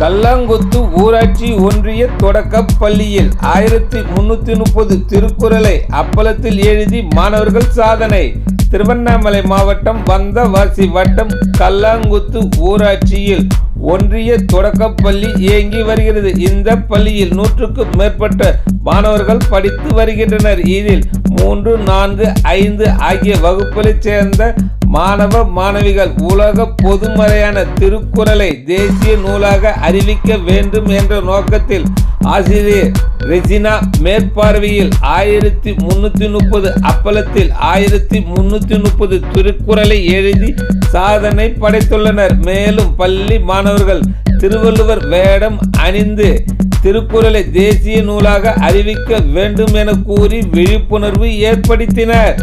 கல்லாங்குத்து ஊராட்சி ஒன்றிய தொடக்கப் பள்ளியில் ஆயிரத்தி முன்னூத்தி முப்பது திருக்குறளை அப்பலத்தில் எழுதி மாணவர்கள் சாதனை. திருவண்ணாமலை மாவட்டம் வந்தவாசி வட்டம் கல்லாங்குத்து ஊராட்சியில் ஒன்றிய தொடக்கப் பள்ளி இயங்கி வருகிறது. இந்த பள்ளியில் நூற்றுக்கும் மேற்பட்ட மாணவர்கள் படித்து வருகின்றனர். இதில் மூன்று நான்கு ஐந்து ஆகிய வகுப்புகளைச் சேர்ந்த மாணவ மாணவிகள் உலக பொதுமறையான திருக்குறளை தேசிய நூலாக அறிவிக்க வேண்டும் என்ற நோக்கத்தில் ஆசிரியர் ரெஜினா மேற்பார்வையில் ஆயிரத்தி முன்னூத்தி முப்பது அப்பலத்தில் ஆயிரத்தி முன்னூத்தி முப்பது திருக்குறளை எழுதி சாதனை படைத்துள்ளனர். மேலும் பள்ளி மாணவர்கள் திருவள்ளுவர் வேடம் அணிந்து திருக்குறளை தேசிய நூலாக அறிவிக்க வேண்டும் என கூறி விழிப்புணர்வு ஏற்படுத்தினர்.